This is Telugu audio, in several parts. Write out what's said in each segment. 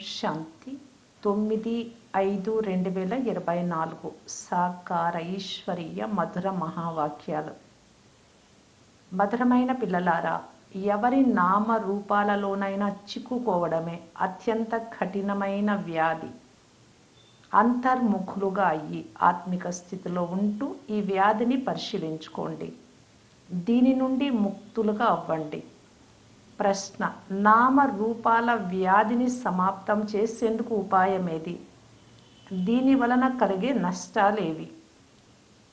శాంతి తొమ్మిది ఐదు రెండు వేల ఇరవై నాలుగు. సాకార ఈశ్వరీయ మధుర మహావాక్యాలు. మధురమైన పిల్లలారా ఎవరి నామ రూపాలలోనైనా చిక్కుకోవడమే అత్యంత కఠినమైన వ్యాధి. అంతర్ముఖులుగా అయ్యి ఆత్మిక స్థితిలో ఉంటూ ఈ వ్యాధిని పరిశీలించుకోండి. దీని నుండి ముక్తులుగా అవ్వండి. ప్రశ్న. నామ రూపాల వ్యాధిని సమాప్తం చేసేందుకు ఉపాయమేది? దీని వలన కలిగే నష్టాలేవి?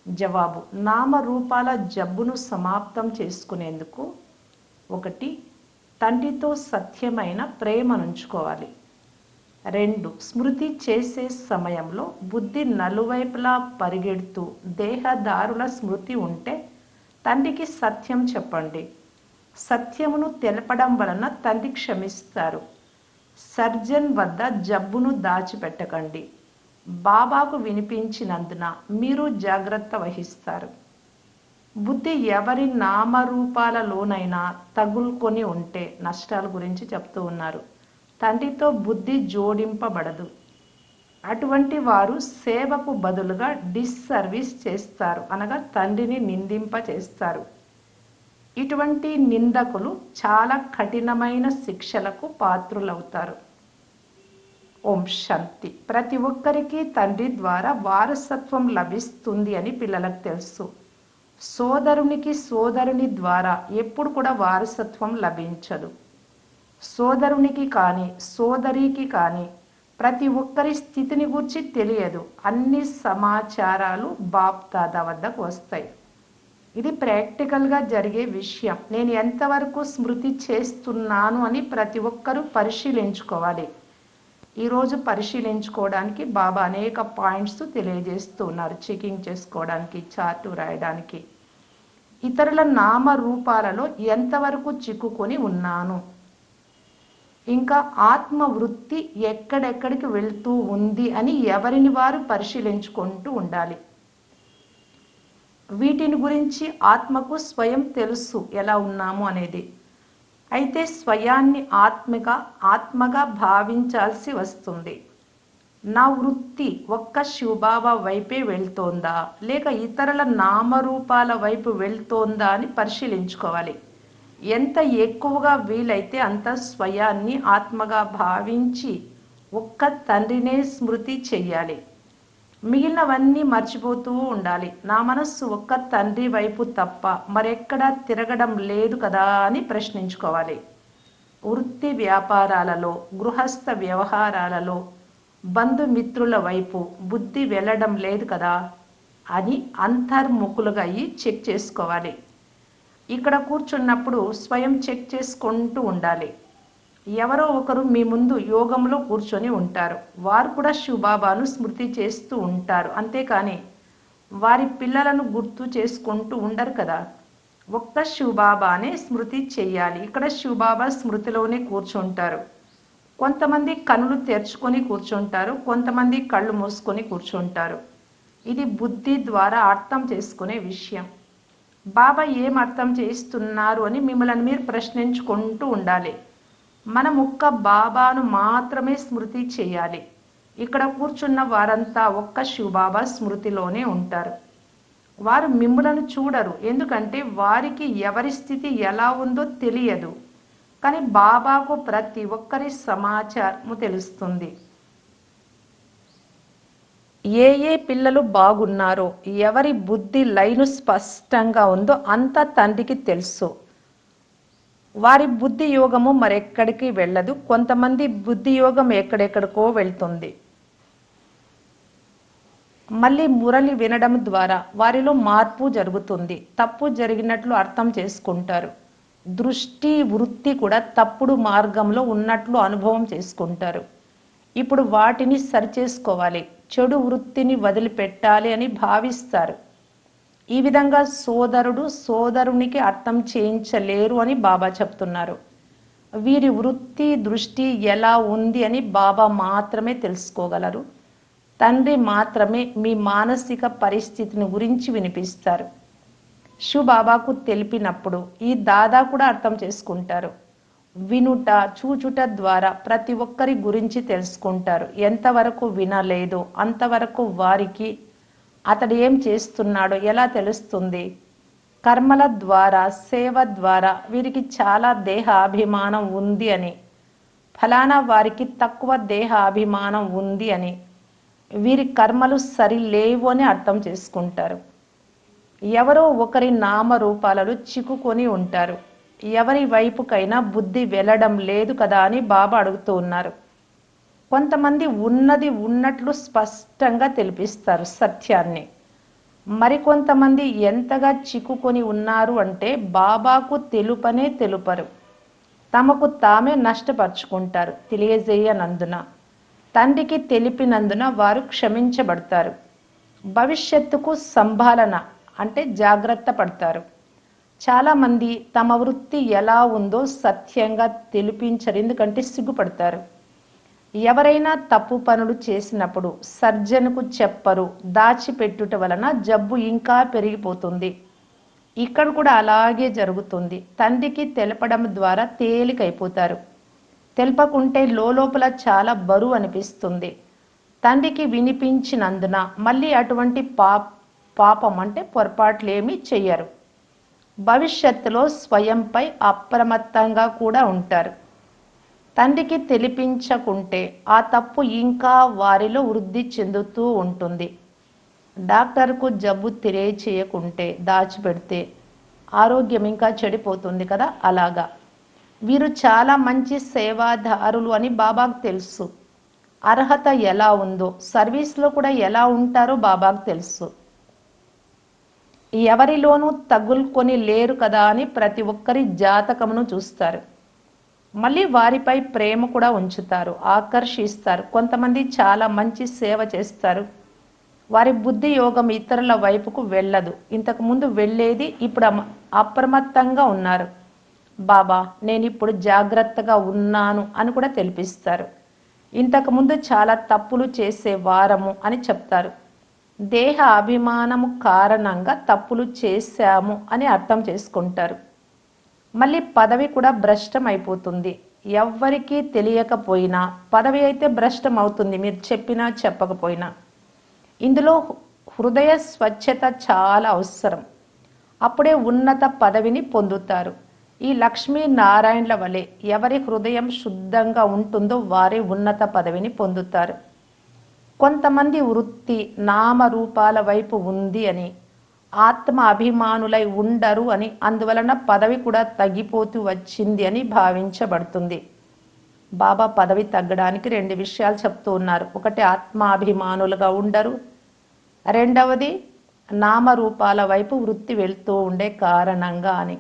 జవాబు. నామరూపాల జబ్బును సమాప్తం చేసుకునేందుకు ఒకటి తండ్రితో సత్యమైన ప్రేమనుంచుకోవాలి. రెండు స్మృతి చేసే సమయంలో బుద్ధి నలువైపులా పరిగెడుతూ దేహదారుల స్మృతి ఉంటే తండ్రికి సత్యం చెప్పండి. సత్యమును తెలపడం వలన తండ్రి క్షమిస్తారు. సర్జన్ వద్ద జబ్బును దాచిపెట్టకండి. బాబాకు వినిపించినందున మీరు జాగ్రత్త వహిస్తారు. బుద్ధి ఎవరి నామరూపాలలోనైనా తగులుకొని ఉంటే నష్టాల గురించి చెప్తూ ఉన్నారు. తండ్రితో బుద్ధి జోడింపబడదు. అటువంటి వారు సేవకు బదులుగా డిస్సర్వీస్ చేస్తారు అనగా తండ్రిని నిందింప చేస్తారు ఇటువంటి నిందకులు చాలా కఠినమైన శిక్షలకు పాత్రులవుతారు. ఓం శాంతి. ప్రతి ఒక్కరికి తండ్రి ద్వారా వారసత్వం లభిస్తుంది అని పిల్లలకు తెలుసు. సోదరునికి సోదరుని ద్వారా ఎప్పుడు కూడా వారసత్వం లభించదు. సోదరునికి కానీ సోదరికి కానీ ప్రతి ఒక్కరి స్థితిని గురించి తెలియదు. అన్ని సమాచారాలు బాప్దాదా వద్దకు వస్తాయి. ఇది ప్రాక్టికల్గా జరిగే విషయం. నేను ఎంతవరకు స్మృతి చేస్తున్నాను అని ప్రతి ఒక్కరూ పరిశీలించుకోవాలి. ఈరోజు పరిశీలించుకోవడానికి బాబా అనేక పాయింట్స్ తెలియజేస్తున్నారు చెకింగ్ చేసుకోవడానికి చార్టు రాయడానికి. ఇతరుల నామ రూపాలలో ఎంతవరకు చిక్కుకొని ఉన్నాను? ఇంకా ఆత్మ వృత్తి ఎక్కడెక్కడికి వెళ్తూ ఉంది అని ఎవరిని వారు పరిశీలించుకుంటూ ఉండాలి. వీటిని గురించి ఆత్మకు స్వయం తెలుసు ఎలా ఉన్నాము అనేది. అయితే స్వయాన్ని ఆత్మగా ఆత్మగా భావించాల్సి వస్తుంది. నా వృత్తి ఒక్క శివబాబా వైపే వెళ్తోందా? లేక ఇతరుల నామరూపాల వైపు వెళ్తోందా అని పరిశీలించుకోవాలి. ఎంత ఎక్కువగా వీలైతే అంత స్వయాన్ని ఆత్మగా భావించి ఒక్క తండ్రినే స్మృతి చెయ్యాలి మిగిలినవన్నీ మర్చిపోతూ ఉండాలి. నా మనస్సు ఒక్క తండ్రి వైపు తప్ప మరెక్కడా తిరగడం లేదు కదా అని ప్రశ్నించుకోవాలి. వృత్తి వ్యాపారాలలో గృహస్థ వ్యవహారాలలో బంధుమిత్రుల వైపు బుద్ధి వెళ్ళడం లేదు కదా అని అంతర్ముఖులుగా అయ్యి చెక్ చేసుకోవాలి. ఇక్కడ కూర్చున్నప్పుడు స్వయం చెక్ చేసుకుంటూ ఉండాలి. ఎవరో ఒకరు మీ ముందు యోగంలో కూర్చొని ఉంటారు. వారు కూడా శివబాబాను స్మృతి చేస్తూ ఉంటారు. అంతేకాని వారి పిల్లలను గుర్తు చేసుకుంటూ ఉండరు కదా. ఒక్క శివబాబానే స్మృతి చెయ్యాలి ఇక్కడ శివబాబా స్మృతిలోనే కూర్చుంటారు. కొంతమంది కనులు తెరుచుకొని కూర్చుంటారు. కొంతమంది కళ్ళు మూసుకొని కూర్చుంటారు. ఇది బుద్ధి ద్వారా అర్థం చేసుకునే విషయం. బాబా ఏం అర్థం చేస్తున్నారు అని మిమ్మల్ని మీరు ప్రశ్నించుకుంటూ ఉండాలి. మనం ఒక్క బాబాను మాత్రమే స్మృతి చేయాలి. ఇక్కడ కూర్చున్న వారంతా ఒక్క శివబాబా స్మృతిలోనే ఉంటారు. వారు మిమ్మలను చూడరు. ఎందుకంటే వారికి ఎవరి స్థితి ఎలా ఉందో తెలియదు. కానీ బాబాకు ప్రతి ఒక్కరి సమాచారము తెలుస్తుంది. ఏ ఏ పిల్లలు బాగున్నారో ఎవరి బుద్ధి లైను స్పష్టంగా ఉందో అంత తండ్రికి తెలుసు. వారి బుద్ధి యోగము మరెక్కడికి వెళ్ళదు. కొంతమంది బుద్ధి యోగం ఎక్కడెక్కడికో వెళ్తుంది. మళ్ళీ మురళి వినడం ద్వారా వారిలో మార్పు జరుగుతుంది. తప్పు జరిగినట్లు అర్థం చేసుకుంటారు. దృష్టి వృత్తి కూడా తప్పుడు మార్గంలో ఉన్నట్లు అనుభవం చేసుకుంటారు. ఇప్పుడు వాటిని సరిచేసుకోవాలి. చెడు వృత్తిని వదిలిపెట్టాలి అని భావిస్తారు. ఈ విధంగా సోదరుడు సోదరునికి అర్థం చేయించలేరు అని బాబా చెప్తున్నారు. వీరి వృత్తి దృష్టి ఎలా ఉంది అని బాబా మాత్రమే తెలుసుకోగలరు. తండ్రి మాత్రమే మీ మానసిక పరిస్థితిని గురించి వినిపిస్తారు. శివ బాబాకు తెలిపినప్పుడు ఈ దాదా కూడా అర్థం చేసుకుంటారు. వినుట చూచుట ద్వారా ప్రతి ఒక్కరి గురించి తెలుసుకుంటారు. ఎంతవరకు వినలేదో అంతవరకు వారికి అతడు ఏం చేస్తున్నాడో ఎలా తెలుస్తుంది? కర్మల ద్వారా సేవ ద్వారా వీరికి చాలా దేహ అభిమానం ఉంది అని. ఫలానా వారికి తక్కువ దేహ అభిమానం ఉంది అని. వీరి కర్మలు సరి లేవు అని అర్థం చేసుకుంటారు. ఎవరో ఒకరి నామరూపాలలో చిక్కుకొని ఉంటారు. ఎవరి వైపుకైనా బుద్ధి వెళ్ళడం లేదు కదా అని బాబా అడుగుతూ ఉన్నారు. కొంతమంది ఉన్నది ఉన్నట్లు స్పష్టంగా తెలిపిస్తారు సత్యాన్ని. మరికొంతమంది ఎంతగా చిక్కుకొని ఉన్నారు అంటే బాబాకు తెలుపనే తెలుపరు. తమకు తామే నష్టపరుచుకుంటారు తెలియజేయనందున. తండ్రికి తెలిపినందున వారు క్షమించబడతారు. భవిష్యత్తుకు సంభాలన అంటే జాగ్రత్త పడతారు. చాలామంది తమ వృత్తి ఎలా ఉందో సత్యంగా తెలిపించరు. ఎందుకంటే సిగ్గుపడతారు. ఎవరైనా తప్పు పనులు చేసినప్పుడు సర్జన్కు చెప్పరు. దాచిపెట్టుట వలన జబ్బు ఇంకా పెరిగిపోతుంది. ఇక్కడ కూడా అలాగే జరుగుతుంది. తండ్రికి తెలపడం ద్వారా తేలికైపోతారు. తెలపకుంటే లోపల చాలా బరువు అనిపిస్తుంది. తండ్రికి వినిపించినందున మళ్ళీ అటువంటి పా పాపం అంటే పొరపాట్లు ఏమీ చెయ్యరు. భవిష్యత్తులో స్వయంపై అప్రమత్తంగా కూడా ఉంటారు. తండ్రికి తెలిపించకుంటే ఆ తప్పు ఇంకా వారిలో వృద్ధి చెందుతూ ఉంటుంది. డాక్టర్కు జబ్బు తెలియచేయకుంటే దాచిపెడితే ఆరోగ్యం ఇంకా చెడిపోతుంది కదా? అలాగా. వీరు చాలా మంచి సేవాదారులు అని బాబాకు తెలుసు. అర్హత ఎలా ఉందో సర్వీస్లో కూడా ఎలా ఉంటారో బాబాకు తెలుసు. ఎవరిలోనూ తగులుకొని లేరు కదా అని ప్రతి ఒక్కరి జాతకమును చూస్తారు. మళ్ళీ వారిపై ప్రేమ కూడా ఉంచుతారు ఆకర్షిస్తారు. కొంతమంది చాలా మంచి సేవ చేస్తారు. వారి బుద్ధి యోగం ఇతరుల వైపుకు వెళ్ళదు. ఇంతకు ముందు వెళ్ళేది ఇప్పుడు అప్రమత్తంగా ఉన్నారు. బాబా నేను ఇప్పుడు జాగ్రత్తగా ఉన్నాను అని కూడా తెలిపిస్తారు. ఇంతకుముందు చాలా తప్పులు చేసే వారము అని చెప్తారు. దేహ అభిమానము కారణంగా తప్పులు చేశాము అని అర్థం చేసుకుంటారు. మళ్ళీ పదవి కూడా భ్రష్టం అయిపోతుంది. ఎవ్వరికీ తెలియకపోయినా పదవి అయితే భ్రష్టం అవుతుంది. మీరు చెప్పినా చెప్పకపోయినా. ఇందులో హృదయ స్వచ్ఛత చాలా అవసరం. అప్పుడే ఉన్నత పదవిని పొందుతారు. ఈ లక్ష్మీ నారాయణల వలె ఎవరి హృదయం శుద్ధంగా ఉంటుందో వారే ఉన్నత పదవిని పొందుతారు. కొంతమంది వృత్తి నామరూపాల వైపు ఉంది అని ఆత్మ అభిమానులై ఉండరు అని అందువలన పదవి కూడా తగ్గిపోతూ వచ్చింది అని భావించబడుతుంది. బాబా పదవి తగ్గడానికి రెండు విషయాలు చెప్తూ ఉన్నారు. ఒకటి ఆత్మాభిమానులుగా ఉండరు. రెండవది నామరూపాల వైపు వృత్తి వెళ్తూ ఉండే కారణంగా అని.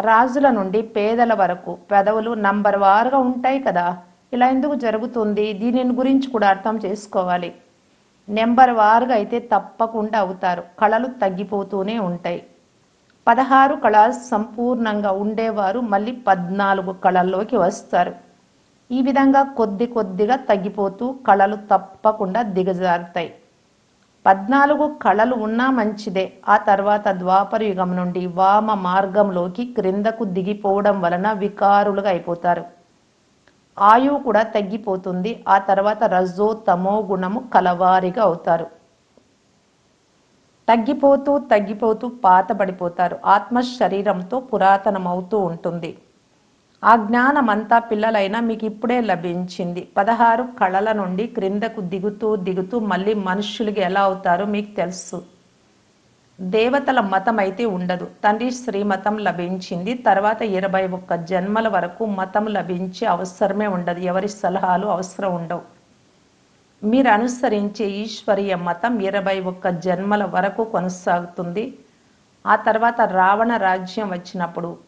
రాజుల నుండి పేదల వరకు పెదవులు నంబర్ వారుగా ఉంటాయి కదా. ఇలా ఎందుకు జరుగుతుంది? దీనిని గురించి కూడా అర్థం చేసుకోవాలి. నెంబర్ వారుగా అయితే తప్పకుండా అవుతారు. కళలు తగ్గిపోతూనే ఉంటాయి. పదహారు కళలు సంపూర్ణంగా ఉండేవారు మళ్ళీ పద్నాలుగు కళల్లోకి వస్తారు. ఈ విధంగా కొద్ది కొద్దిగా తగ్గిపోతూ కళలు తప్పకుండా దిగజారుతాయి. పద్నాలుగు కళలు ఉన్నా మంచిదే. ఆ తర్వాత ద్వాపర యుగం నుండి వామ మార్గంలోకి క్రిందకు దిగిపోవడం వలన వికారులుగా అయిపోతారు. ఆయువు కూడా తగ్గిపోతుంది. ఆ తర్వాత రజో తమో గుణము కలవారిగా అవుతారు. తగ్గిపోతూ తగ్గిపోతూ పాతబడిపోతారు. ఆత్మ శరీరంతో పురాతనమవుతూ ఉంటుంది. ఆ జ్ఞానం అంతా పిల్లలైనా మీకు ఇప్పుడే లభించింది. పదహారు కళల నుండి క్రిందకు దిగుతూ దిగుతూ మళ్ళీ మనుష్యులకి ఎలా అవుతారో మీకు తెలుసు. దేవతల మతం అయితే ఉండదు. తండ్రి శ్రీమతం లభించింది. తర్వాత ఇరవై ఒక్క జన్మల వరకు మతం లభించే అవసరమే ఉండదు. ఎవరి సలహాలు అవసరం ఉండవు. మీరు అనుసరించే ఈశ్వరీయ మతం ఇరవై ఒక్క జన్మల వరకు కొనసాగుతుంది. ఆ తర్వాత రావణ రాజ్యం వచ్చినప్పుడు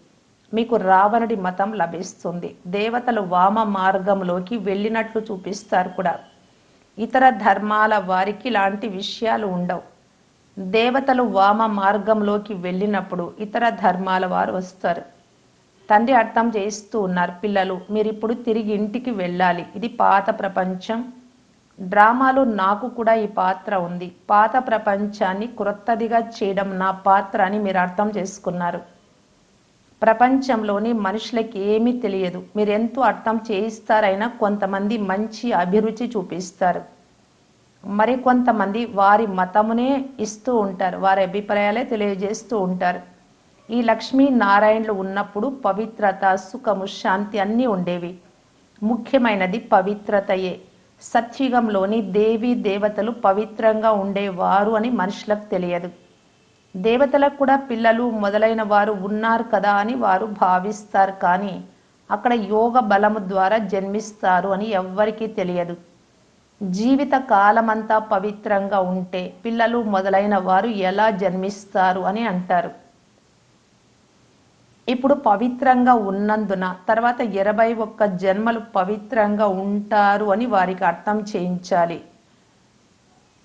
మీకు రావణుడి మతం లభిస్తుంది. దేవతలు వామ మార్గంలోకి వెళ్ళినట్లు చూపిస్తారు కూడా. ఇతర ధర్మాల వారికి ఇలాంటి విషయాలు ఉండవు. దేవతలు వామ మార్గంలోకి వెళ్ళినప్పుడు ఇతర ధర్మాల వారు వస్తారు. తండ్రి అర్థం చేస్తూ ఉన్నారు పిల్లలు మీరు ఇప్పుడు తిరిగి ఇంటికి వెళ్ళాలి. ఇది పాత ప్రపంచం. డ్రామాలో నాకు కూడా ఈ పాత్ర ఉంది. పాత ప్రపంచాన్ని క్రొత్తదిగా చేయడం నా పాత్ర అని మీరు అర్థం చేసుకున్నారు. ప్రపంచంలోని మనుషులకి ఏమీ తెలియదు. మీరు ఎంతో అర్థం చేయిస్తారైనా కొంతమంది మంచి అభిరుచి చూపిస్తారు. మరికొంతమంది వారి మతమునే ఇస్తూ ఉంటారు. వారి అభిప్రాయాలే తెలియజేస్తూ ఉంటారు. ఈ లక్ష్మీ నారాయణులు ఉన్నప్పుడు పవిత్రత సుఖము శాంతి అన్నీ ఉండేవి. ముఖ్యమైనది పవిత్రతయే. సత్యుగంలోని దేవి దేవతలు పవిత్రంగా ఉండేవారు అని మనుషులకు తెలియదు. దేవతలకు కూడా పిల్లలు మొదలైన వారు ఉన్నారు కదా అని వారు భావిస్తారు. కానీ అక్కడ యోగ బలము ద్వారా జన్మిస్తారు అని ఎవ్వరికీ తెలియదు. జీవిత కాలమంతా పవిత్రంగా ఉంటే పిల్లలు మొదలైన వారు ఎలా జన్మిస్తారు అని అంటారు. ఇప్పుడు పవిత్రంగా ఉన్నందున తర్వాత ఇరవై ఒక్క జన్మలు పవిత్రంగా ఉంటారు అని వారికి అర్థం చేయించాలి.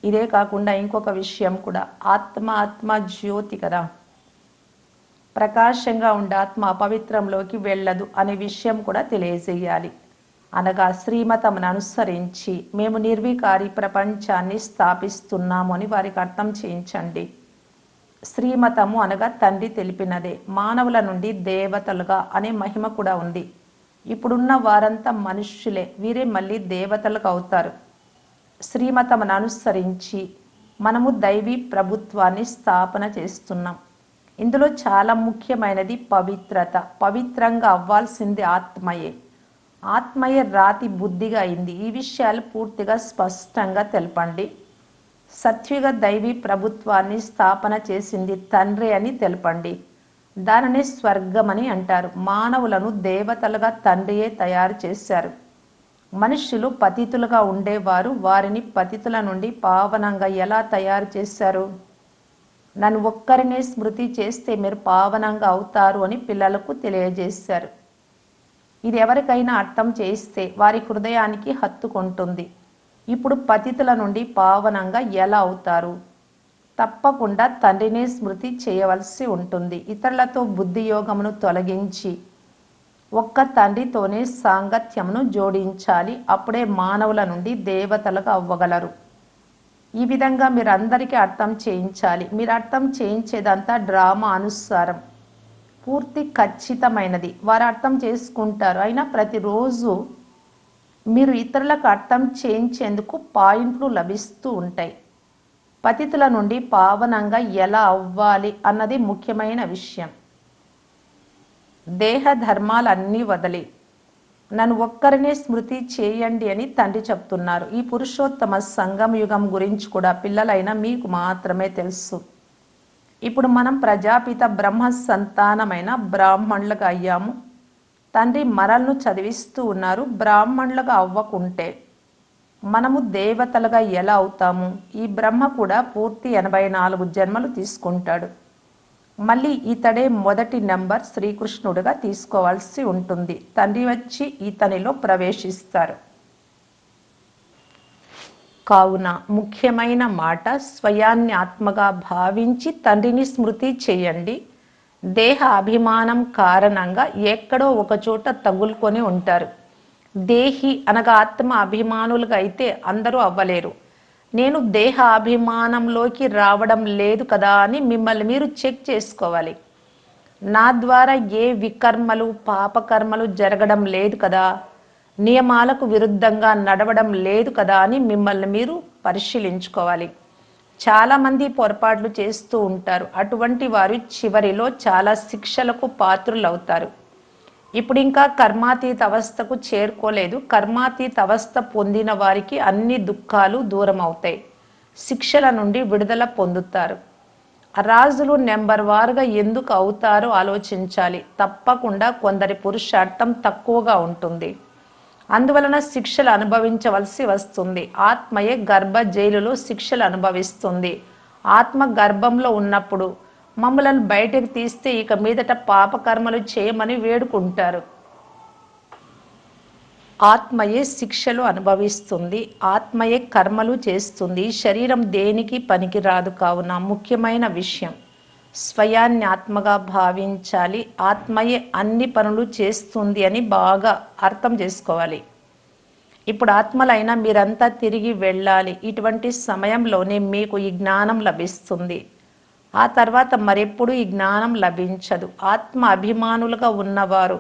ఇదే కాకుండా ఇంకొక విషయం కూడా. ఆత్మ ఆత్మ జ్యోతి కదా. ప్రకాశంగా ఉండే ఆత్మ అపవిత్రంలోకి వెళ్ళదు అనే విషయం కూడా తెలియజేయాలి. అనగా శ్రీమతమును అనుసరించి మేము నిర్వికారి ప్రపంచాన్ని స్థాపిస్తున్నాము అని వారికి అర్థం చేయించండి. శ్రీమతము అనగా తండ్రి తెలిపినదే మానవుల నుండి దేవతలుగా అనే మహిమ కూడా ఉంది. ఇప్పుడున్న వారంతా మనుష్యులే వీరే మళ్ళీ దేవతలుగా అవుతారు. శ్రీమతమును అనుసరించి మనము దైవీ ప్రభుత్వాన్ని స్థాపన చేస్తున్నాం. ఇందులో చాలా ముఖ్యమైనది పవిత్రత పవిత్రంగా అవ్వాల్సింది ఆత్మయే. ఆత్మీయ రాతి బుద్ధిగా అయింది. ఈ విషయాలు పూర్తిగా స్పష్టంగా తెలపండి. సత్యుగ దైవీ ప్రభుత్వాన్ని స్థాపన చేసింది తండ్రి అని తెలపండి. దానిని స్వర్గమని అంటారు. మానవులను దేవతలుగా తండ్రియే తయారు చేశారు. మనుష్యులు పతితులుగా ఉండేవారు. వారిని పతితుల నుండి పావనంగా ఎలా తయారు చేశారు? నన్ను ఒక్కరినే స్మృతి చేస్తే మీరు పావనంగా అవుతారు అని పిల్లలకు తెలియజేశారు. ఇది ఎవరికైనా అర్థం చేస్తే వారి హృదయానికి హత్తుకుంటుంది ఇప్పుడు పతితుల నుండి పావనంగా ఎలా అవుతారు? తప్పకుండా తండ్రినే స్మృతి చేయవలసి ఉంటుంది. ఇతరులతో బుద్ధి యోగమును తొలగించి ఒక్క తండ్రితోనే సాంగత్యమును జోడించాలి. అప్పుడే మానవుల నుండి దేవతలుగా అవ్వగలరు. ఈ విధంగా మీరందరికీ అర్థం చేయించాలి. మీరు అర్థం చేయించేదంతా డ్రామా అనుసారం. పూర్తి ఖచ్చితమైనది. వారు అర్థం చేసుకుంటారు. అయినా ప్రతిరోజు మీరు ఇతరులకు అర్థం చేయించేందుకు పాయింట్లు లభిస్తూ ఉంటాయి. పతితుల నుండి పావనంగా ఎలా అవ్వాలి అన్నది ముఖ్యమైన విషయం. దేహ ధర్మాలన్నీ వదిలి. నన్ను ఒక్కరినే స్మృతి చేయండి అని తండ్రి చెప్తున్నారు. ఈ పురుషోత్తమ సంగమయుగం గురించి కూడా పిల్లలైన మీకు మాత్రమే తెలుసు. ఇప్పుడు మనం ప్రజాపిత బ్రహ్మ సంతానమైన బ్రాహ్మణులుగా అయ్యాము. తండ్రి మరల్ను చదివిస్తూ ఉన్నారు. బ్రాహ్మణులుగా అవ్వకుంటే మనము దేవతలుగా ఎలా అవుతాము? ఈ బ్రహ్మ కూడా పూర్తి ఎనభై నాలుగు జన్మలు తీసుకుంటాడు. మళ్ళీ ఇతడే మొదటి నెంబర్ శ్రీకృష్ణుడిగా తీసుకోవాల్సి ఉంటుంది. తండ్రి వచ్చి ఇతనిలో ప్రవేశిస్తారు. కావున ముఖ్యమైన మాట స్వయాన్ని ఆత్మగా భావించి తండ్రిని స్మృతి చేయండి. దేహ అభిమానం కారణంగా ఎక్కడో ఒకచోట తగులుకొని ఉంటారు. దేహి అనగా ఆత్మ అభిమానులుగా అయితే అందరూ అవ్వలేరు. నేను దేహ అభిమానంలోకి రావడం లేదు కదా అని మిమ్మల్ని మీరు చెక్ చేసుకోవాలి. నా ద్వారా ఏ వికర్మలు పాపకర్మలు జరగడం లేదు కదా? నియమాలకు విరుద్ధంగా నడవడం లేదు కదా అని మిమ్మల్ని మీరు పరిశీలించుకోవాలి. చాలామంది పొరపాట్లు చేస్తూ ఉంటారు. అటువంటి వారు చివరిలో చాలా శిక్షలకు పాత్రులవుతారు. ఇప్పుడు ఇంకా కర్మాతీత అవస్థకు చేరుకోలేదు. కర్మాతీత అవస్థ పొందిన వారికి అన్ని దుఃఖాలు దూరం అవుతాయి శిక్షల నుండి విడుదల పొందుతారు. రాజులు నెంబర్ వారుగా ఎందుకు అవుతారో ఆలోచించాలి. తప్పకుండా కొందరి పురుషార్థం తక్కువగా ఉంటుంది. అందువలన శిక్షలు అనుభవించవలసి వస్తుంది. ఆత్మయే గర్భ జైలులో శిక్షలు అనుభవిస్తుంది. ఆత్మ గర్భంలో ఉన్నప్పుడు మమ్మలను బయటకు తీస్తే ఇక మీదట పాపకర్మలు చేయమని వేడుకుంటారు. ఆత్మయే శిక్షలు అనుభవిస్తుంది. ఆత్మయే కర్మలు చేస్తుంది. శరీరం దేనికి పనికిరాదు కావున ముఖ్యమైన విషయం. స్వయాన్ని ఆత్మగా భావించాలి. ఆత్మయే అన్ని పనులు చేస్తుంది అని బాగా అర్థం చేసుకోవాలి. ఇప్పుడు ఆత్మలైనా మీరంతా తిరిగి వెళ్ళాలి. ఇటువంటి సమయంలోనే మీకు ఈ జ్ఞానం లభిస్తుంది. ఆ తర్వాత మరెప్పుడు ఈ జ్ఞానం లభించదు. ఆత్మ అభిమానులుగా ఉన్నవారు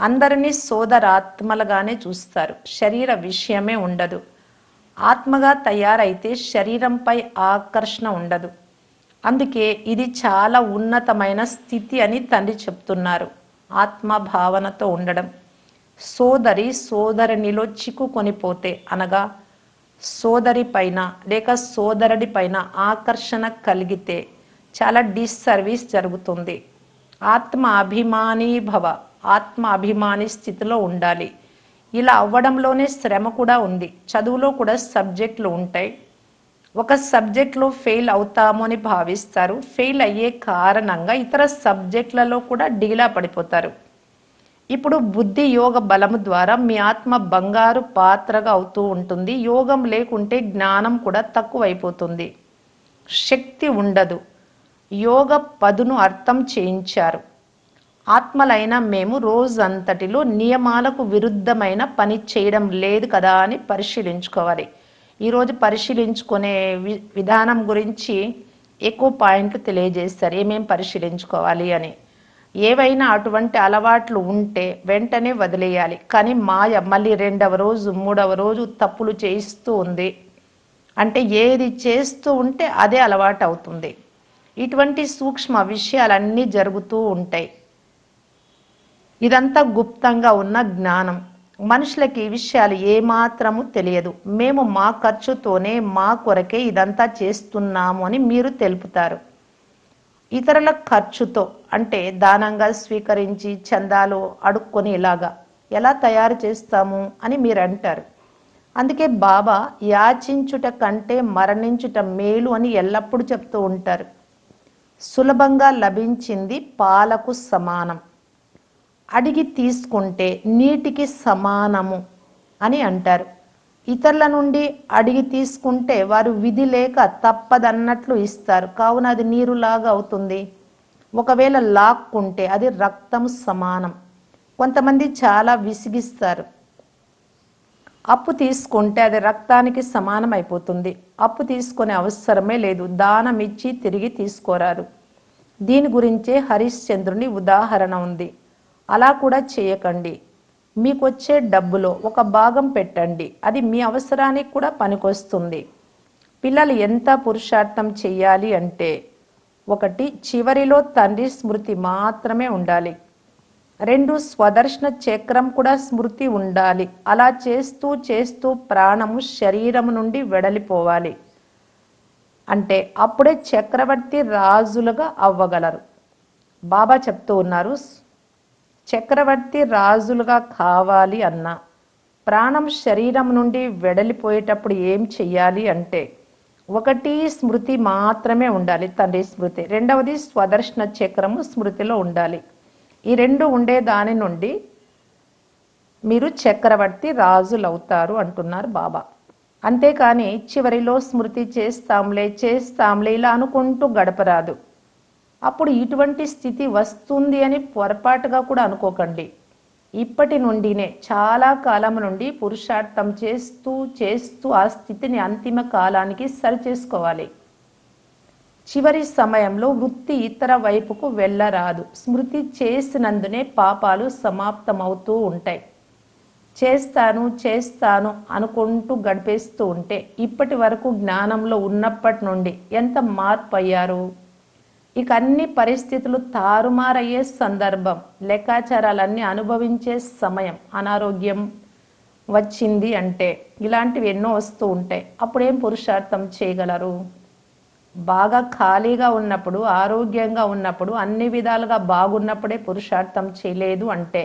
అందరినీ సోదరాత్మలుగానే చూస్తారు. శరీర విషయమే ఉండదు. ఆత్మగా తయారైతే శరీరంపై ఆకర్షణ ఉండదు. అందుకే ఇది చాలా ఉన్నతమైన స్థితి అని తండ్రి చెప్తున్నారు. ఆత్మ భావనతో ఉండడం. సోదరి సోదరునిలో చిక్కుకొని పోతే అనగా సోదరి పైన లేక సోదరుడి పైన ఆకర్షణ కలిగితే చాలా డిస్సర్వీస్ జరుగుతుంది. ఆత్మ అభిమాని భవ ఆత్మ అభిమాని స్థితిలో ఉండాలి. ఇలా అవ్వడంలోనే శ్రమ కూడా ఉంది. చదువులో కూడా సబ్జెక్టులు ఉంటాయి. ఒక సబ్జెక్ట్లో ఫెయిల్ అవుతాము అని భావిస్తారు. ఫెయిల్ అయ్యే కారణంగా ఇతర సబ్జెక్టులలో కూడా డీలా పడిపోతారు. ఇప్పుడు బుద్ధి యోగ బలము ద్వారా మీ ఆత్మ బంగారు పాత్రగా అవుతూ ఉంటుంది. యోగం లేకుంటే జ్ఞానం కూడా తక్కువైపోతుంది. శక్తి ఉండదు. యోగ పదును అర్థం చేయించారు. ఆత్మలైన మేము రోజంతటిలో నియమాలకు విరుద్ధమైన పని చేయడం లేదు కదా అని పరిశీలించుకోవాలి. ఈరోజు పరిశీలించుకునే వి విధానం గురించి ఎక్కువ పాయింట్లు తెలియజేస్తారు. ఏమేం పరిశీలించుకోవాలి అని. ఏవైనా అటువంటి అలవాట్లు ఉంటే వెంటనే వదిలేయాలి. కానీ మాయ మళ్ళీ రెండవ రోజు మూడవ రోజు తప్పులు చేయిస్తూ ఉంది. అంటే ఏది చేస్తూ ఉంటే అదే అలవాటు అవుతుంది. ఇటువంటి సూక్ష్మ విషయాలన్నీ జరుగుతూ ఉంటాయి. ఇదంతా గుప్తంగా ఉన్న జ్ఞానం. మనుషులకి ఈ విషయాలు ఏమాత్రము తెలియదు. మేము మా ఖర్చుతోనే మా కొరకే ఇదంతా చేస్తున్నాము అని మీరు తెలుపుతారు. ఇతరుల ఖర్చుతో అంటే దానంగా స్వీకరించి చందాలు అడుక్కొని ఇలాగా ఎలా తయారు చేస్తాము అని మీరు అంటారు అందుకే బాబా యాచించుట కంటే మరణించుట మేలు అని ఎల్లప్పుడూ చెప్తూ ఉంటారు. సులభంగా లభించింది పాలకు సమానం. అడిగి తీసుకుంటే నీటికి సమానము అని అంటారు. ఇతరుల నుండి అడిగి తీసుకుంటే వారు విధి లేక తప్పదన్నట్లు ఇస్తారు. కావున అది నీరులాగా అవుతుంది. ఒకవేళ లాక్కుంటే అది రక్తం సమానం. కొంతమంది చాలా విసిగిస్తారు. అప్పు తీసుకుంటే అది రక్తానికి సమానం అయిపోతుంది అప్పు తీసుకునే అవసరమే లేదు. దానం ఇచ్చి తిరిగి తీసుకోరారు దీని గురించే హరిశ్చంద్రుని ఉదాహరణ ఉంది. అలా కూడా చేయకండి. మీకు వచ్చే డబ్బులో ఒక భాగం పెట్టండి. అది మీ అవసరానికి కూడా పనికొస్తుంది. పిల్లలు ఎంత పురుషార్థం చేయాలి అంటే ఒకటి చివరిలో తండ్రి స్మృతి మాత్రమే ఉండాలి. రెండు స్వదర్శన చక్రం కూడా స్మృతి ఉండాలి. అలా చేస్తూ చేస్తూ ప్రాణము శరీరము నుండి వెడలిపోవాలి. అంటే అప్పుడే చక్రవర్తి రాజులుగా అవ్వగలరు. బాబా చెప్తూ ఉన్నారు చక్రవర్తి రాజులుగా కావాలి అన్న ప్రాణం శరీరం నుండి వెడలిపోయేటప్పుడు ఏం చెయ్యాలి అంటే ఒకటి స్మృతి మాత్రమే ఉండాలి తండ్రి స్మృతి. రెండవది స్వదర్శన చక్రము స్మృతిలో ఉండాలి. ఈ రెండు ఉండే దాని నుండి మీరు చక్రవర్తి రాజులు అవుతారు అంటున్నారు బాబా. అంతేకాని చివరిలో స్మృతి చేస్తాంలే చేస్తాంలే ఇలా అనుకుంటూ గడపరాదు. అప్పుడు ఇటువంటి స్థితి వస్తుంది అని పొరపాటుగా కూడా అనుకోకండి. ఇప్పటి నుండినే చాలా కాలం నుండి పురుషార్థం చేస్తూ చేస్తూ ఆ స్థితిని అంతిమ కాలానికి సరిచేసుకోవాలి. చివరి సమయంలో వృత్తి ఇతర వైపుకు వెళ్ళరాదు. స్మృతి చేసినందునే పాపాలు సమాప్తమవుతూ ఉంటాయి. చేస్తాను చేస్తాను అనుకుంటూ గడిపేస్తూ ఉంటే ఇప్పటి వరకు జ్ఞానంలో ఉన్నప్పటి నుండి ఎంత మార్పు అయ్యారు? ఇక అన్ని పరిస్థితులు తారుమారయ్యే సందర్భం లెక్కాచారాలన్నీ అనుభవించే సమయం అనారోగ్యం వచ్చింది అంటే ఇలాంటివి ఎన్నో వస్తూ ఉంటాయి. అప్పుడేం పురుషార్థం చేయగలరు? బాగా ఖాళీగా ఉన్నప్పుడు ఆరోగ్యంగా ఉన్నప్పుడు అన్ని విధాలుగా బాగున్నప్పుడే పురుషార్థం చేయలేదు అంటే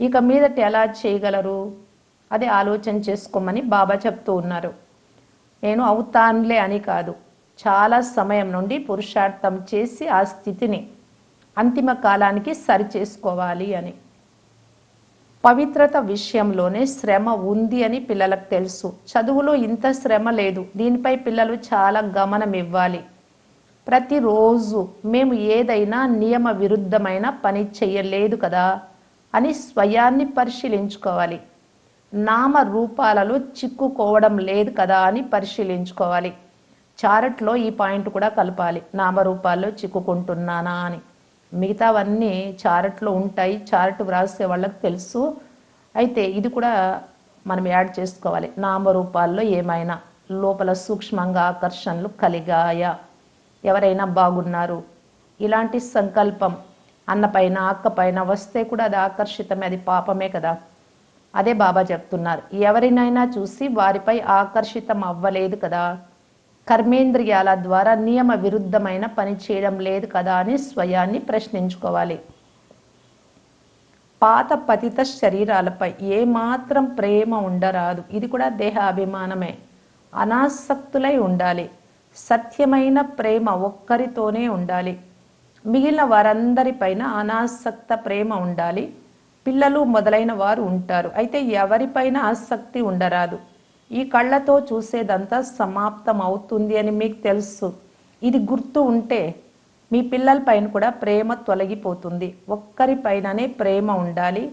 ఇక మీదట ఎలా చేయగలరు? అది ఆలోచన చేసుకోమని బాబా చెప్తూ ఉన్నారు. నేను అవుతానులే అని కాదు. చాలా సమయం నుండి పురుషార్థం చేసి ఆ స్థితిని అంతిమ కాలానికి సరి చేసుకోవాలి అని. పవిత్రత విషయంలోనే శ్రమ ఉంది అని పిల్లలకు తెలుసు. చదువులో ఇంత శ్రమ లేదు. దీనిపై పిల్లలు చాలా గమనం ఇవ్వాలి. ప్రతిరోజు మేము ఏదైనా నియమ విరుద్ధమైన పని చెయ్యలేదు కదా అని స్వయాన్ని పరిశీలించుకోవాలి. నామ రూపాలలో చిక్కుకోవడం లేదు కదా అని పరిశీలించుకోవాలి. చారట్లో ఈ పాయింట్ కూడా కలపాలి. నామరూపాల్లో చిక్కుకుంటున్నానా అని. మిగతావన్నీ చారట్లో ఉంటాయి. చారట్ వ్రాసే వాళ్ళకి తెలుసు. అయితే ఇది కూడా మనం యాడ్ చేసుకోవాలి. నామరూపాల్లో ఏమైనా లోపల సూక్ష్మంగా ఆకర్షణలు కలిగాయా? ఎవరైనా బాగున్నారు? ఇలాంటి సంకల్పం అన్నపైన అక్కపైన వస్తే కూడా అది ఆకర్షితమే అది పాపమే కదా. అదే బాబా చెప్తున్నారు. ఎవరినైనా చూసి వారిపై ఆకర్షితం అవ్వలేదు కదా. కర్మేంద్రియాల ద్వారా నియమ విరుద్ధమైన పని చేయడం లేదు కదా అని స్వయాన్ని ప్రశ్నించుకోవాలి. పాత పతిత శరీరాలపై ఏమాత్రం ప్రేమ ఉండరాదు. ఇది కూడా దేహ అభిమానమే అనాసక్తులై ఉండాలి. సత్యమైన ప్రేమ ఒక్కరితోనే ఉండాలి. మిగిలిన వారందరిపైన అనాసక్త ప్రేమ ఉండాలి. పిల్లలు మొదలైన వారు ఉంటారు. అయితే ఎవరిపైన ఆసక్తి ఉండరాదు. ఈ కళ్ళతో చూసేదంతా సమాప్తం అవుతుంది అని మీకు తెలుసు. ఇది గుర్తు ఉంటే మీ పిల్లలపైన కూడా ప్రేమ తొలగిపోతుంది. ఒక్కరిపైననే ప్రేమ ఉండాలి.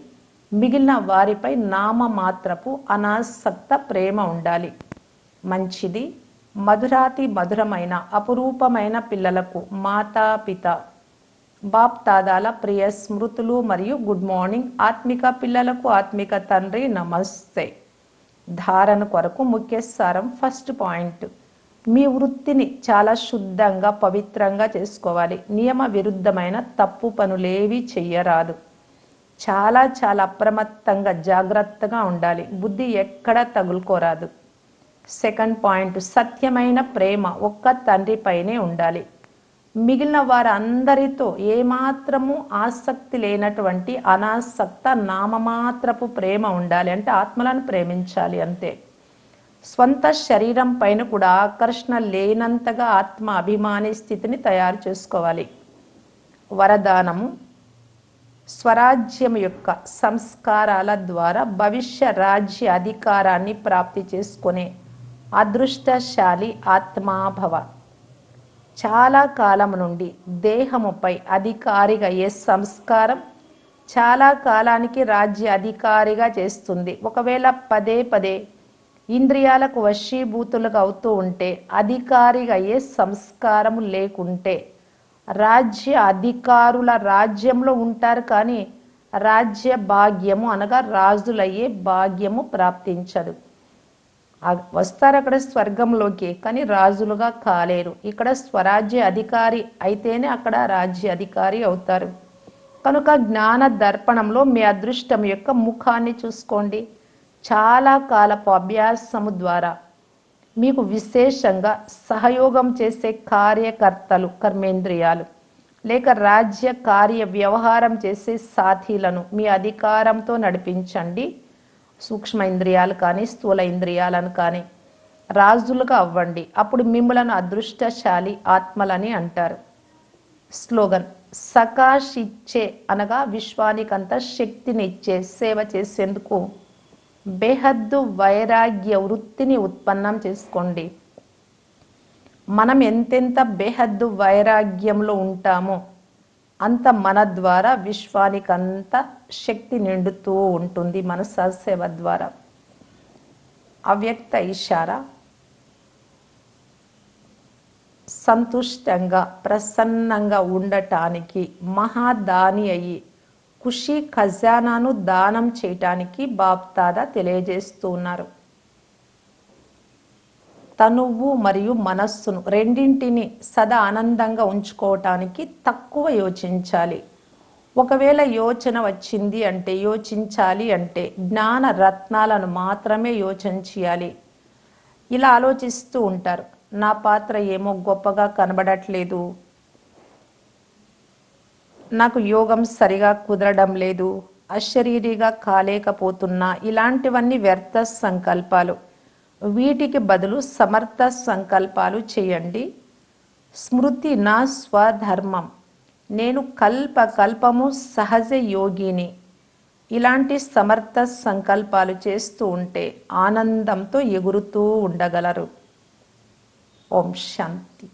మిగిలిన వారిపై నామ మాత్రపు అనాసక్త ప్రేమ ఉండాలి. మంచిది మధురాతి మధురమైన అపురూపమైన పిల్లలకు మాతా పిత బాప్ తాదాల ప్రియ స్మృతులు మరియు గుడ్ మార్నింగ్ ఆత్మిక పిల్లలకు ఆత్మిక తండ్రి నమస్తే. ధారణ కొరకు ముఖ్య సారం ఫస్ట్ పాయింట్ మీ వృత్తిని చాలా శుద్ధంగా పవిత్రంగా చేసుకోవాలి. నియమ విరుద్ధమైన తప్పు పనులేవి చెయ్యరాదు. చాలా చాలా అప్రమత్తంగా జాగ్రత్తగా ఉండాలి. బుద్ధి ఎక్కడా తగులుకోరాదు. సెకండ్ పాయింట్ సత్యమైన ప్రేమ ఒక్క తండ్రిపైనే ఉండాలి. మిగిలిన వారందరితో ఏమాత్రము ఆసక్తి లేనటువంటి అనాసక్త నామమాత్రపు ప్రేమ ఉండాలి. అంటే ఆత్మలను ప్రేమించాలి అంతే. స్వంత శరీరం పైన కూడా ఆకర్షణ లేనంతగా ఆత్మ అభిమాని స్థితిని తయారు చేసుకోవాలి. వరదానము స్వరాజ్యం యొక్క సంస్కారాల ద్వారా భవిష్య రాజ్య అధికారాన్ని ప్రాప్తి చేసుకునే అదృష్టశాలి ఆత్మాభవ చాలా కాలం నుండి దేహముపై అధికారిగా ఏ సంస్కారం చాలా కాలానికి రాజ్య అధికారిగా చేస్తుంది. ఒకవేళ పదే పదే ఇంద్రియాలకు వశీభూతులుగా అవుతూ ఉంటే అధికారిగా ఏ సంస్కారము లేకుంటే రాజ్య అధికారుల రాజ్యంలో ఉంటారు కానీ రాజ్య భాగ్యము అనగా రాజులయ్యే భాగ్యము ప్రాప్తించదు. వస్తారు అక్కడ స్వర్గంలోకి కానీ రాజులుగా కాలేరు. ఇక్కడ స్వరాజ్య అధికారి అయితేనే అక్కడ రాజ్య అధికారి అవుతారు. కనుక జ్ఞాన దర్పణంలో మీ అదృష్టం యొక్క ముఖాన్ని చూసుకోండి. చాలా కాలపు అభ్యాసము ద్వారా మీకు విశేషంగా సహయోగం చేసే కార్యకర్తలు కర్మేంద్రియాలు లేక రాజ్య కార్య వ్యవహారం చేసే సాథీలను మీ అధికారంతో నడిపించండి. సూక్ష్మ ఇంద్రియాలు కానీ స్థూల ఇంద్రియాలను కానీ రాజులుగా అవ్వండి. అప్పుడు మిమ్మలను అదృష్టశాలి ఆత్మలని అంటారు. స్లోగన్ సకాశిచ్చే అనగా విశ్వానికంత శక్తినిచ్చే సేవ చేసేందుకు బేహద్దు వైరాగ్య వృత్తిని ఉత్పన్నం చేసుకోండి. మనం ఎంతెంత బేహద్దు వైరాగ్యంలో ఉంటామో అంత మన ద్వారా విశ్వానికి అంత శక్తి నిండుతూ ఉంటుంది మన సేవ ద్వారా. అవ్యక్త ఇషారా సంతుష్టంగా ప్రసన్నంగా ఉండటానికి మహాదాని అయి ఖుషి ఖజానాను దానం చేయటానికి బాప్తాదా తెలియజేస్తున్నారు తనువు మరియు మనస్సును రెండింటిని సదా ఆనందంగా ఉంచుకోవటానికి తక్కువ యోచించాలి. ఒకవేళ యోచన వచ్చింది అంటే యోచించాలి అంటే జ్ఞాన రత్నాలను మాత్రమే యోచన చేయాలి ఇలా ఆలోచిస్తూ ఉంటారు. నా పాత్ర ఏమో గొప్పగా కనబడట్లేదు. నాకు యోగం సరిగా కుదరడం లేదు. అశరీరిగా కాలేకపోతున్నా. ఇలాంటివన్నీ వ్యర్థ సంకల్పాలు. వీటికి బదులు సమర్థ సంకల్పాలు చేయండి. స్మృతి నా స్వధర్మం. నేను కల్ప కల్పము సహజ యోగిని. ఇలాంటి సమర్థ సంకల్పాలు చేస్తూ ఉంటే ఆనందంతో ఎగురుతూ ఉండగలరు. ఓం శాంతి.